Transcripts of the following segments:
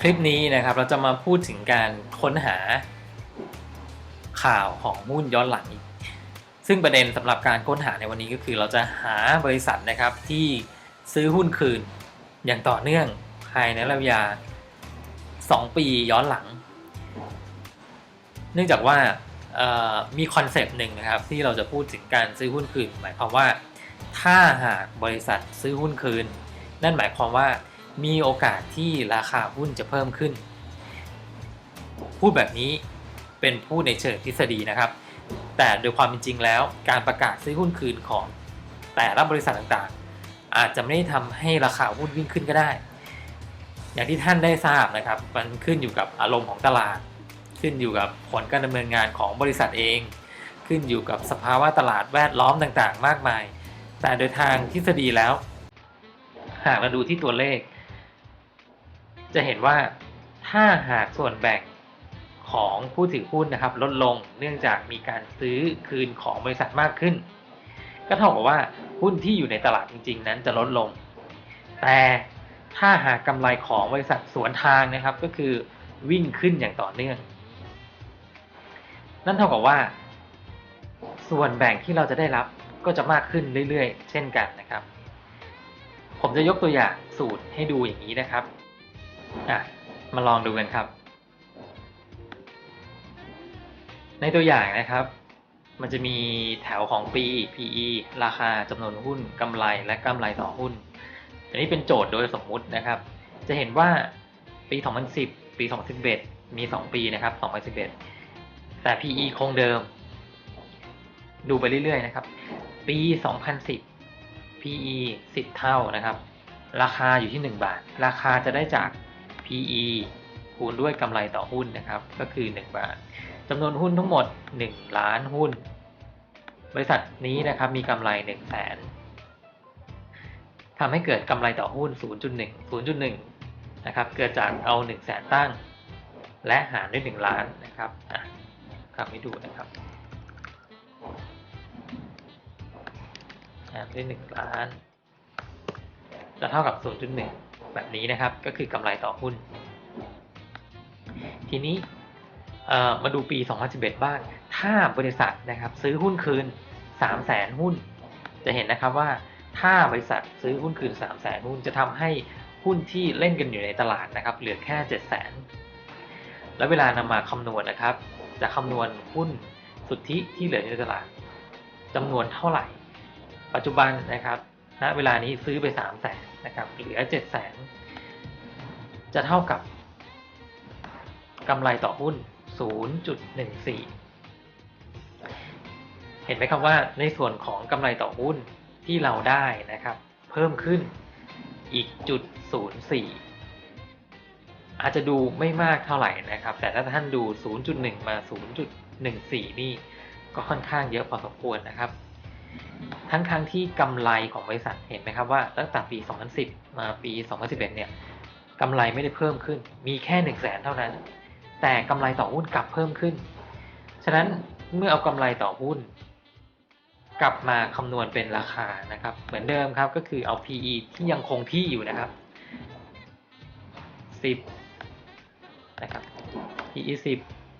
คลิปนี้นะครับเราจะมาพูดถึงการค้นหาข่าวของหุ้นย้อนหลังอีก ซึ่งประเด็นสำหรับการค้นหาในวันนี้ก็คือ เราจะหาบริษัทนะครับที่ซื้อหุ้นคืนอย่างต่อเนื่องภายในระยะเวลา2ปีย้อนหลัง เนื่องจากว่ามีคอนเซปต์หนึ่งนะครับที่เราจะพูดถึงการซื้อหุ้นคืน หมายความว่า ถ้าหากบริษัทซื้อหุ้นคืน นั่นหมายความว่า มีโอกาสที่ราคาหุ้นจะเพิ่มขึ้น พูดแบบนี้เป็นพูดในเชิงทฤษฎีนะครับ แต่โดยความเป็นจริงแล้ว การประกาศซื้อหุ้นคืนของแต่ละบริษัทต่างๆ อาจจะไม่ได้ทำให้ราคาหุ้นวิ่งขึ้นก็ได้ อย่างที่ท่านได้ทราบนะครับ มันขึ้นอยู่กับอารมณ์ของตลาด ขึ้นอยู่กับผลการดำเนินงานของบริษัทเอง ขึ้นอยู่กับสภาวะตลาดแวดล้อมต่างๆ มากมาย แต่โดยทางทฤษฎีแล้ว หากเราดูที่ตัวเลข จะเห็นว่าถ้าหากส่วนแบ่งของผู้ถือหุ้นนะครับ ลดลงเนื่องจากมีการซื้อคืนของบริษัทมากขึ้น ก็เท่ากับว่าหุ้นที่อยู่ในตลาดจริง ๆ นั้นจะลดลง แต่ถ้าหากกำไรของบริษัทสวนทางนะครับ ก็คือวิ่งขึ้นอย่างต่อเนื่อง นั่นเท่ากับว่า ส่วนแบ่งที่เราจะได้รับก็จะมากขึ้นเรื่อยๆ เช่นกันนะครับ ผมจะยกตัวอย่างสูตรให้ดูอย่างนี้นะครับ อะมาลองดูกันครับ ในตัวอย่างนะครับ มันจะมีแถวของปี PE ราคาจำนวนหุ้นกำไรและกำไรต่อหุ้น อันนี้เป็นโจทย์โดยสมมุตินะครับ จะเห็นว่าปี 2010 ปี 2011 มี 2 ปีนะครับ 2011 แต่ PE คงเดิม ดูไปเรื่อยๆนะครับ ปี 2010 PE 10 เท่านะครับ ราคาอยู่ที่ 1 บาท ราคาจะได้จาก PE คูณด้วยกำไรต่อหุ้นนะครับ ก็คือ 1 บาทจำนวนหุ้นทั้งหมด 1 ล้านหุ้น บริษัทนี้นะครับมีกำไร1 0 0 0 0แสนทำให้เกิดกำไรต่อหุ้น 0.1 0.1 นะครับ เกิดจากเอา 1 0 0 0 0แสนตั้ง และหารด้วย 1 ล้านนะครับทำให้ดูนะครับหารด้วย 1 ล้าน จะเท่ากับ 0.1 แบบนี้นะครับก็คือกำไรต่อหุ้น ทีนี้มาดูปี 2011 บ้าง ถ้าบริษัทนะครับซื้อหุ้นคืน 3 0 0แสนหุ้น จะเห็นนะครับว่าถ้าบริษัทซื้อหุ้นคืน 3 0 0แสนหุ้นจะทำให้หุ้นที่เล่นกันอยู่ในตลาดนะครับเหลือแค่ 7 0 0แสนแล้วเวลานำมาคำนวณนะครับ จะคำนวณหุ้นสุทธิที่เหลือในตลาดจำนวนเท่าไหร่ ปัจจุบันนะครับณเวลานี้ซื้อไป 3 0 0แสน นะครับเหลือ7 0 0แสนจะเท่ากับกำไรต่อหุ้น 0.14 เห็นไหมครับว่าในส่วนของกำไรต่อหุ้นที่เราได้นะครับ เพิ่มขึ้นอีกจุด04อาจจะดูไม่มากเท่าไหร่นะครับ แต่ถ้าท่านดู 0.1 มา 0.14 นี่ก็ค่อนข้างเยอะพอสมควรนะครับ ทั้งทางที่กำไรของบริษัทเห็นไหมครับว่าตั้งแต่ปี 2010 มาปี 2011 เนี่ยกำไรไม่ได้เพิ่มขึ้น มีแค่ 1 0 0 0 0แสนเท่านั้น แต่กำไรต่อหุ้นกลับเพิ่มขึ้น ฉะนั้นเมื่อเอากำไรต่อหุ้น กลับมาคำนวณเป็นราคานะครับ เหมือนเดิมครับก็คือเอา PE ที่ยังคงที่อยู่นะครับ 10 นะครับ PE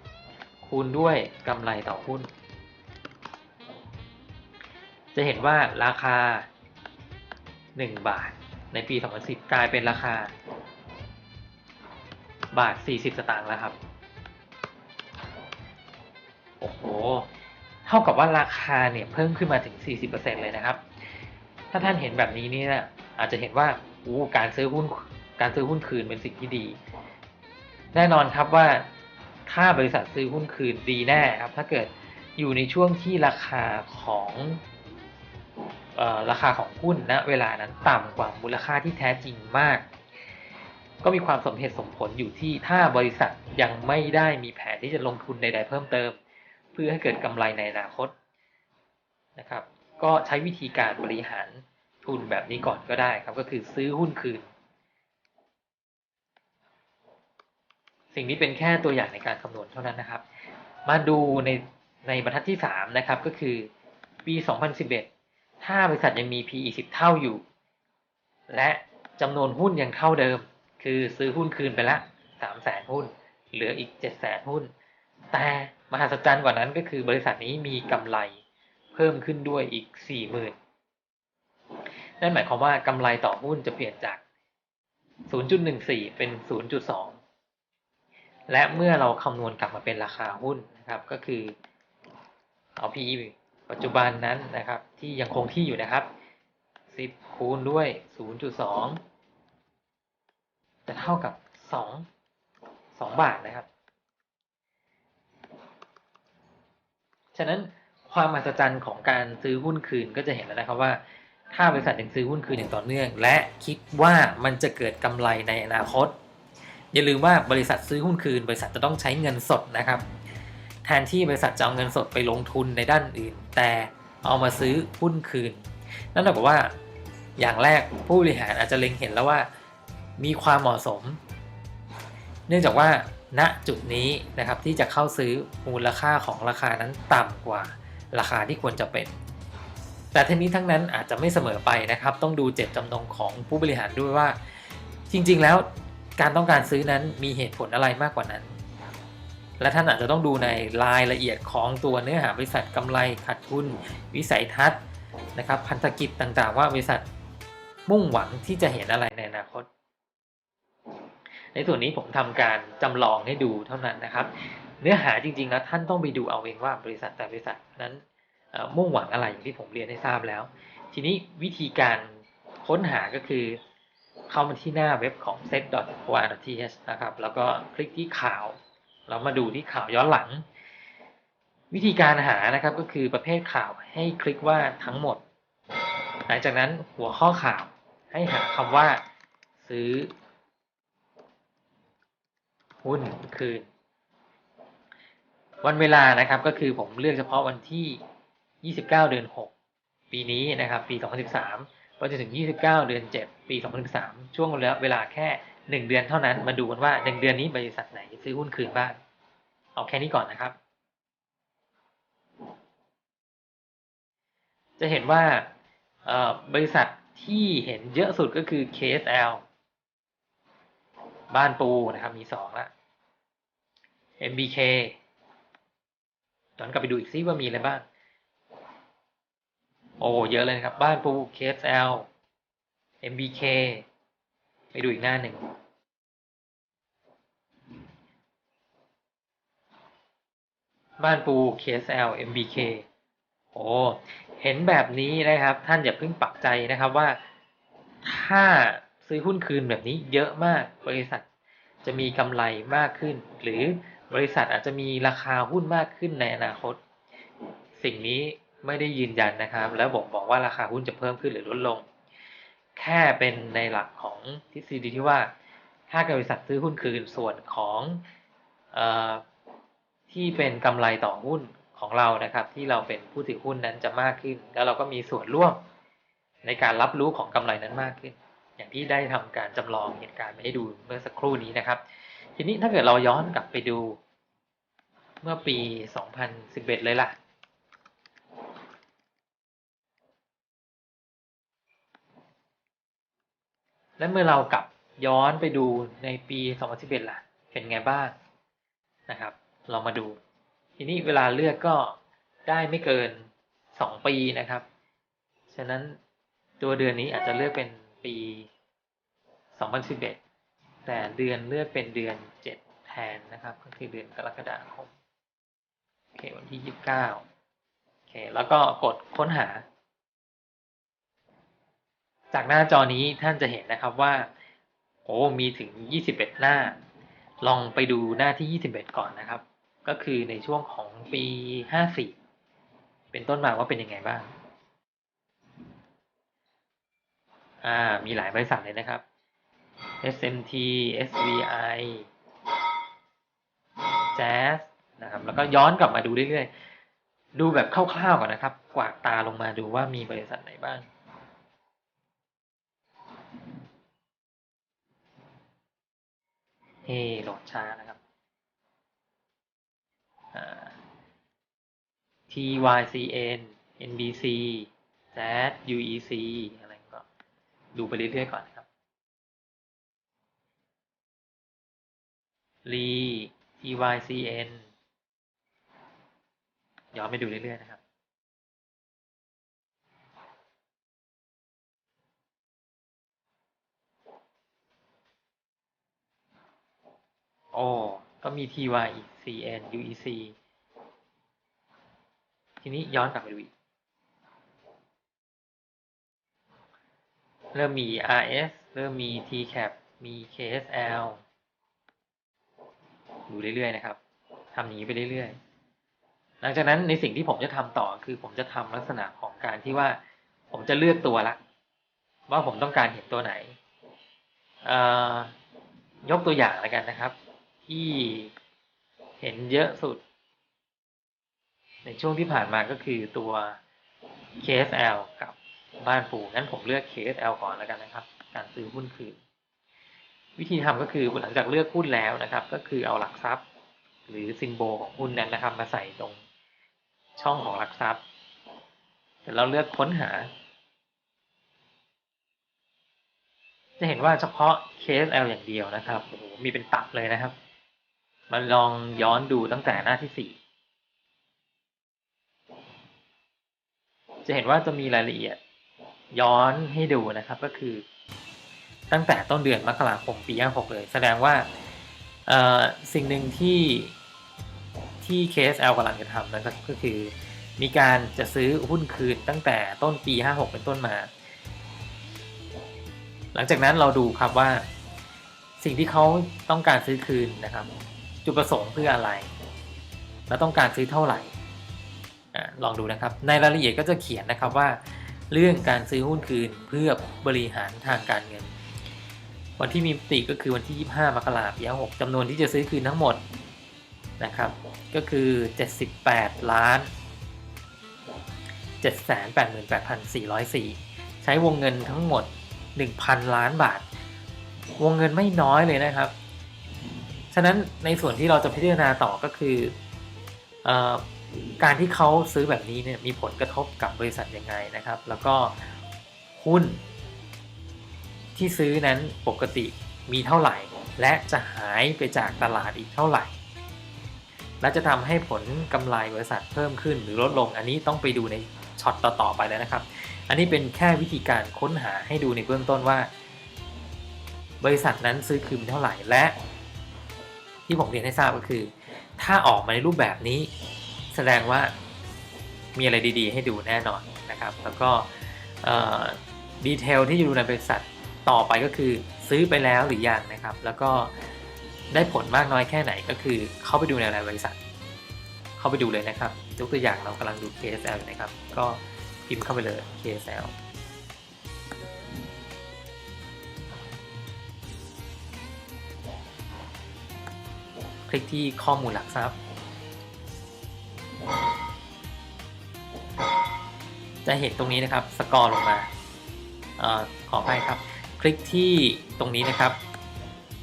10 คูณด้วยกำไรต่อหุ้น จะเห็นว่าราคา 1 บาท ในปี 2010 กลายเป็นราคา บาท 40 สตางค์แล้วครับ โอ้โห เท่ากับว่าราคาเนี่ยเพิ่มขึ้นมาถึง 40%เลยนะครับ ถ้าท่านเห็นแบบนี้นี่ยอาจจะเห็นว่าอู้การซื้อหุ้นการซื้อหุ้นคืนเป็นสิ่งที่ดี แน่นอนครับว่าถ้าบริษัทซื้อหุ้นคืนดีแน่ครับ ถ้าเกิดอยู่ในช่วงที่ราคาของ ราคาของหุ้นณเวลานั้นต่ำกว่ามูลค่าที่แท้จริงมาก ก็มีความสมเหตุสมผลอยู่ที่ถ้าบริษัทยังไม่ได้มีแผนที่จะลงทุนใดๆเพิ่มเติม เพื่อให้เกิดกำไรในอนาคตนะครับ ก็ใช้วิธีการบริหารทุนแบบนี้ก่อนก็ได้ครับก็คือซื้อหุ้นคืน สิ่งนี้เป็นแค่ตัวอย่างในการคำนวณเท่านั้นนะครับ มาดูในในบรรทัดที่3นะครับก็คือปี 2011 ถ้าบริษัทยังมี PE 10 เท่าอยู่ และจำนวนหุ้นยังเท่าเดิม คือซื้อหุ้นคืนไปละสามแสนหุ้น เหลืออีกเจ็ดแสนหุ้น แต่มหัศจรรย์กว่านั้นก็คือบริษัทนี้มีกำไรเพิ่มขึ้นด้วยอีกสี่หมื่นนั่นหมายความว่ากำไรต่อหุ้นจะเปลี่ยนจาก 0.14 เป็น 0.2 และเมื่อเราคำนวณกลับมาเป็นราคาหุ้นนะครับ ก็คือเอา PE ปัจจุบันนั้นนะครับที่ยังคงที่อยู่นะครับ 10 คูณด้วย 0.2 จะเท่ากับ 2 2 บาทนะครับ ฉะนั้นความมหัศจรรย์ของการซื้อหุ้นคืนก็จะเห็นแล้วนะครับว่า ถ้าบริษัทยังซื้อหุ้นคืนอย่างต่อเนื่อง และคิดว่ามันจะเกิดกำไรในอนาคต อย่าลืมว่าบริษัทซื้อหุ้นคืน บริษัทจะต้องใช้เงินสดนะครับ ทนที่บริษัทจะเอาเงินสดไปลงทุนในด้านอื่น แต่เอามาซื้อหุ้นคืน นั่นหมายความว่าอย่างแรกผู้บริหารอาจจะเล็งเห็นแล้วว่ามีความเหมาะสม เนื่องจากว่าณจุดนี้นะครับที่จะเข้าซื้อมูลค่าของราคานั้นต่ำกว่าราคาที่ควรจะเป็น แต่ทั้งนี้ทั้งนั้นอาจจะไม่เสมอไปนะครับ ต้องดูเจตจำนงของผู้บริหารด้วยว่า จริงๆแล้วการต้องการซื้อนั้นมีเหตุผลอะไรมากกว่านั้น และท่านอาจจะต้องดูในรายละเอียดของตัวเนื้อหาบริษัทกำไรขาดทุน วิสัยทัศน์นะครับพันธกิจต่างๆ ว่าบริษัทมุ่งหวังที่จะเห็นอะไรในอนาคต ในส่วนนี้ผมทำการจำลองให้ดูเท่านั้นนะครับ เนื้อหาจริงๆแล้วท่านต้องไปดูเอาเองว่าบริษัทแต่บริษัทนั้นมุ่งหวังอะไรอย่างที่ผมเรียนให้ทราบแล้ว ทีนี้วิธีการค้นหาก็คือเข้ามาที่หน้าเว็บของ set.or.th นะครับ แล้วก็คลิกที่ข่าว แล้วมาดูที่ข่าวย้อนหลัง วิธีการหานะครับก็คือประเภทข่าวให้คลิกว่าทั้งหมด หลังจากนั้นหัวข้อข่าวให้หาคำว่า ซื้อหุ้นคืน วันเวลานะครับก็คือผมเลือกเฉพาะวันที่ 29 เดือน 6 ปีนี้นะครับ ปี 2013ไปจนถึง 29 เดือน 7 ปี 2013 ช่วงเวลาแค่ 1เดือนเท่านั้นมาดูกันว่า1เดือนนี้บริษัทไหนซื้อหุ้นคืนบ้าง เอาแค่นี้ก่อนนะครับ จะเห็นว่าบริษัทที่เห็นเยอะสุดก็คือ KSL บ้านปูนะครับมี2ละ MBK ย้อนกลับไปดูอีกซิว่ามีอะไรบ้าง โอ้เยอะเลยครับ บ้านปู KSL MBK ไปดูอีกหน้าหนึ่งบ้านปู KSL MBK โอ้เห็นแบบนี้นะครับ ท่านอย่าเพิ่งปักใจนะครับว่า ถ้าซื้อหุ้นคืนแบบนี้เยอะมากบริษัทจะมีกำไรมากขึ้น หรือบริษัทอาจจะมีราคาหุ้นมากขึ้นในอนาคต สิ่งนี้ไม่ได้ยืนยันนะครับ แล้วบอกบอกว่าราคาหุ้นจะเพิ่มขึ้นหรือลดลง แค่เป็นในหลักของทฤษฎีที่ว่าถ้าบริษัทซื้อหุ้นคืนส่วนของอที่เป็นกำไรต่อหุ้นของเรานะครับ ที่เราเป็นผู้ถือหุ้นนั้นจะมากขึ้น แล้วเราก็มีส่วนร่วมในการรับรู้ของกำไรนั้นมากขึ้น อย่างที่ได้ทำการจำลองเหตุการณ์มาให้ดูเมื่อสักครู่นี้นะครับ ทีนี้ถ้าเกิดเราย้อนกลับไปดูเมื่อปี 2011 เลยล่ะ และเมื่อเรากลับย้อนไปดูในปี 2011ล่ะ เป็นไงบ้างนะครับ เรามาดู ทีนี้เวลาเลือกก็ได้ไม่เกิน 2 ปีนะครับ ฉะนั้นตัวเดือนนี้อาจจะเลือกเป็นปี 2011 แต่เดือนเลือกเป็นเดือน 7 แทนนะครับ ก็คือเดือนกรกฎาคมโอเควันที่ 29โอเคแล้วก็กดค้นหา จากหน้าจอนี้ท่านจะเห็นนะครับว่า โอ้มีถึง 21 หน้า ลองไปดูหน้าที่ 21 ก่อนนะครับ ก็คือในช่วงของปี 54 เป็นต้นมาว่าเป็นยังไงบ้าง อ่า มีหลายบริษัทเลยนะครับ SMT SVI Jazz นะครับ แล้วก็ย้อนกลับมาดูเรื่อยๆ ดูแบบคร่าวๆก่อนนะครับ กวาดตาลงมาดูว่ามีบริษัทไหนบ้าง เฮ้โหลดช้านะครับ TYCN NBC Z UEC อะไรก็ดูไปเรื่อยๆก่อนนะครับรี tycn ย้อนไปดูเรื่อยๆนะครับ โอก็มี ty อีก cn uec ทีนี้ย้อนกลับไปดูอีก เริ่มมี rs เริ่มมี tcap มี ksl ดูเรื่อย ๆ นะครับทำอย่างนี้ไปเรื่อย ๆ หลังจากนั้นในสิ่งที่ผมจะทำต่อคือผมจะทำลักษณะของการที่ว่าผมจะเลือกตัวละ ว่าผมต้องการเห็นตัวไหนยกตัวอย่างแล้วกันนะครับ ที่เห็นเยอะสุด ในช่วงที่ผ่านมาก็คือตัว KSL กับบ้านปูงั้นผมเลือก KSL ก่อนแล้วกันนะครับ การซื้อหุ้นคืน วิธีทำก็คือหลังจากเลือกหุ้นแล้วนะครับ ก็คือเอาหลักทรัพย์ หรือซิมโบของหุ้นนั้นนะครับ มาใส่ตรงช่องของหลักทรัพย์เสร็จแล้วเลือกค้นหา จะเห็นว่าเฉพาะ KSL อย่างเดียวนะครับโอ้โหมีเป็นตับเลยนะครับ มาลองย้อนดูตั้งแต่หน้าที่สี่จะเห็นว่าจะมีรายละเอียดย้อนให้ดูนะครับก็คือ ตั้งแต่ต้นเดือนมกราคมปี56เลย แสดงว่าสิ่งหนึ่งที่ที่ KSL กำลังจะทำนะครับก็คือมีการจะซื้อหุ้นคืนตั้งแต่ต้นปี 56 เป็นต้นมา หลังจากนั้นเราดูครับว่าสิ่งที่เขาต้องการซื้อคืนนะครับ จุดประสงค์เพื่ออะไร และต้องการซื้อเท่าไหร่ ลองดูนะครับ ในรายละเอียดก็จะเขียนนะครับว่า เรื่องการซื้อหุ้นคืนเพื่อบริหารทางการเงิน วันที่มีปติก็คือวันที่ 25 มกราคมปี6จำนวนที่จะซื้อคืนทั้งหมดนะครับ ก็คือ 78 ล้าน 788,404 ใช้วงเงินทั้งหมด 1,000 ล้านบาท วงเงินไม่น้อยเลยนะครับ ฉะนั้นในส่วนที่เราจะพิจารณาต่อก็คืออการที่เขาซื้อแบบนี้เนี่ยมีผลกระทบกับบริษัทยังไงนะครับ แล้วก็หุ้นที่ซื้อนั้นปกติมีเท่าไหร่ และจะหายไปจากตลาดอีกเท่าไหร่ และจะทำให้ผลกำไรบริษัทเพิ่มขึ้นหรือลดลงอันนี้ต้องไปดูในช็อตต่อๆไปแล้วนะครับ อันนี้เป็นแค่วิธีการค้นหาให้ดูในเบื้องต้นว่า บริษัทนั้นซื้อคืนเท่าไหร่และ ที่ผมเรียนให้ทราบก็คือ ถ้าออกมาในรูปแบบนี้ แสดงว่ามีอะไรดีๆ ให้ดูแน่นอนนะครับ แล้วก็ดีเทลที่อยู่ในบริษัทต่อไปก็คือซื้อไปแล้วหรือยังนะครับ แล้วก็ได้ผลมากน้อยแค่ไหนก็คือเข้าไปดูในรายบริษัท เข้าไปดูเลยนะครับยกตัวอย่างเรากำลังดู KSL นะครับ ก็พิมพ์เข้าไปเลย KSL คลิกที่ข้อมูลหลักทรัพย์ จะเห็นตรงนี้นะครับสกอร์ลงมาออขอไปครับ คลิกที่ตรงนี้นะครับ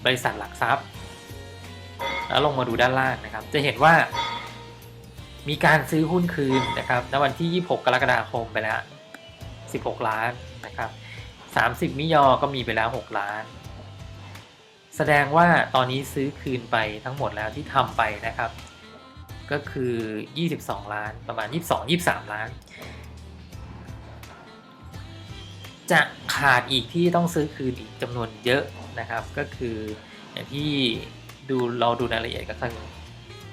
บริษัทหลักทรัพย์ แล้วลงมาดูด้านล่างนะครับ จะเห็นว่า มีการซื้อหุ้นคืนนะครับในวันที่ 26 กรกฎาคมไปแล้ว 16 ล้านนะครับ 30 มิยอก็มีไปแล้ว 6 ล้าน แสดงว่าตอนนี้ซื้อคืนไปทั้งหมดแล้วที่ทำไปนะครับ ก็คือ 22 ล้านประมาณ 22 23 ล้าน จะขาดอีกที่ต้องซื้อคืนอีกจำนวนเยอะนะครับ ก็คืออย่างที่ดูเราดูรายละเอียดกันสัก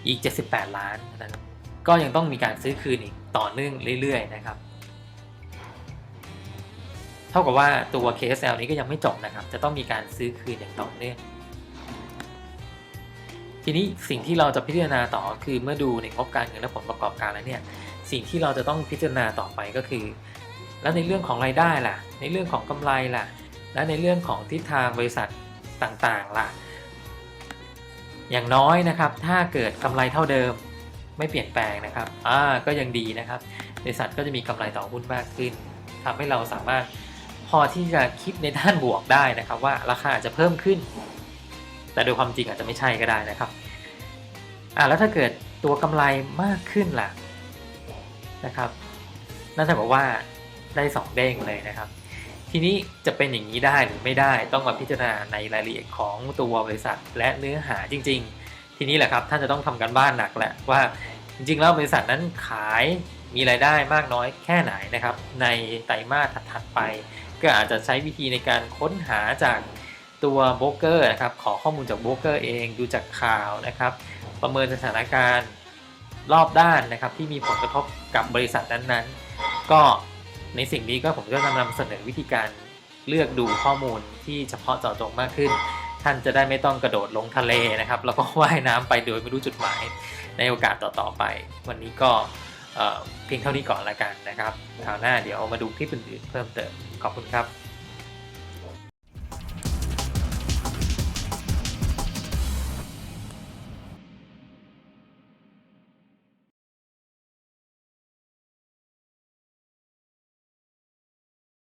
อีก 78 ล้านนะครับก็ยังต้องมีการซื้อคืนอีกต่อเนื่องเรื่อย ๆ นะครับ เท่ากับว่าตัว KSL นี้ก็ยังไม่จบนะครับ จะต้องมีการซื้อคืนอย่างต่อเนื่อง ทีนี้สิ่งที่เราจะพิจารณาต่อคือเมื่อดูในงบการเงินและผลประกอบการแล้วเนี่ยสิ่งที่เราจะต้องพิจารณาต่อไปก็คือ แล้วในเรื่องของรายได้ล่ะ ในเรื่องของกำไรล่ะ และในเรื่องของทิศทางบริษัทต่างๆล่ะ อย่างน้อยนะครับ ถ้าเกิดกำไรเท่าเดิมไม่เปลี่ยนแปลงนะครับอ่าก็ยังดีนะครับ บริษัทก็จะมีกำไรต่อหุ้นมากขึ้นทำให้เราสามารถพอที่จะคิดในด้านบวกได้นะครับ ว่าราคาอาจจะเพิ่มขึ้น แต่โดยความจริงอาจจะไม่ใช่ก็ได้นะครับอ่าแล้วถ้าเกิดตัวกำไรมากขึ้นล่ะนะครับนั่นแสดงว่าได้ 2 เด้งเลยนะครับ ทีนี้จะเป็นอย่างนี้ได้หรือไม่ได้ต้องมาพิจารณาในรายละเอียดของตัวบริษัทและเนื้อหาจริง ๆ ทีนี้แหละครับท่านจะต้องทำการบ้านหนักแหละว่าจริงๆแล้วบริษัทนั้นขายมีรายได้มากน้อยแค่ไหนนะครับ ในไตรมาสถัดๆไป ก็อาจจะใช้วิธีในการค้นหาจาก ตัวโบรกเกอร์นะครับขอข้อมูลจากโบรกเกอร์เองดูจากข่าวนะครับ ประเมินสถานการณ์รอบด้านนะครับ ที่มีผลกระทบกับบริษัทนั้นๆ ก็ในสิ่งนี้ก็ผมก็จะนำเสนอวิธีการเลือกดูข้อมูลที่เฉพาะเจาะจงมากขึ้น ท่านจะได้ไม่ต้องกระโดดลงทะเลนะครับ แล้วก็ว่ายน้ำไปโดยไม่รู้จุดหมายในโอกาสต่อๆไป วันนี้ก็เอ่อเพียงเท่านี้ก่อนละกันนะครับคราวหน้าเดี๋ยวมาดูคลิปอื่นๆเพิ่มเติมขอบคุณครับ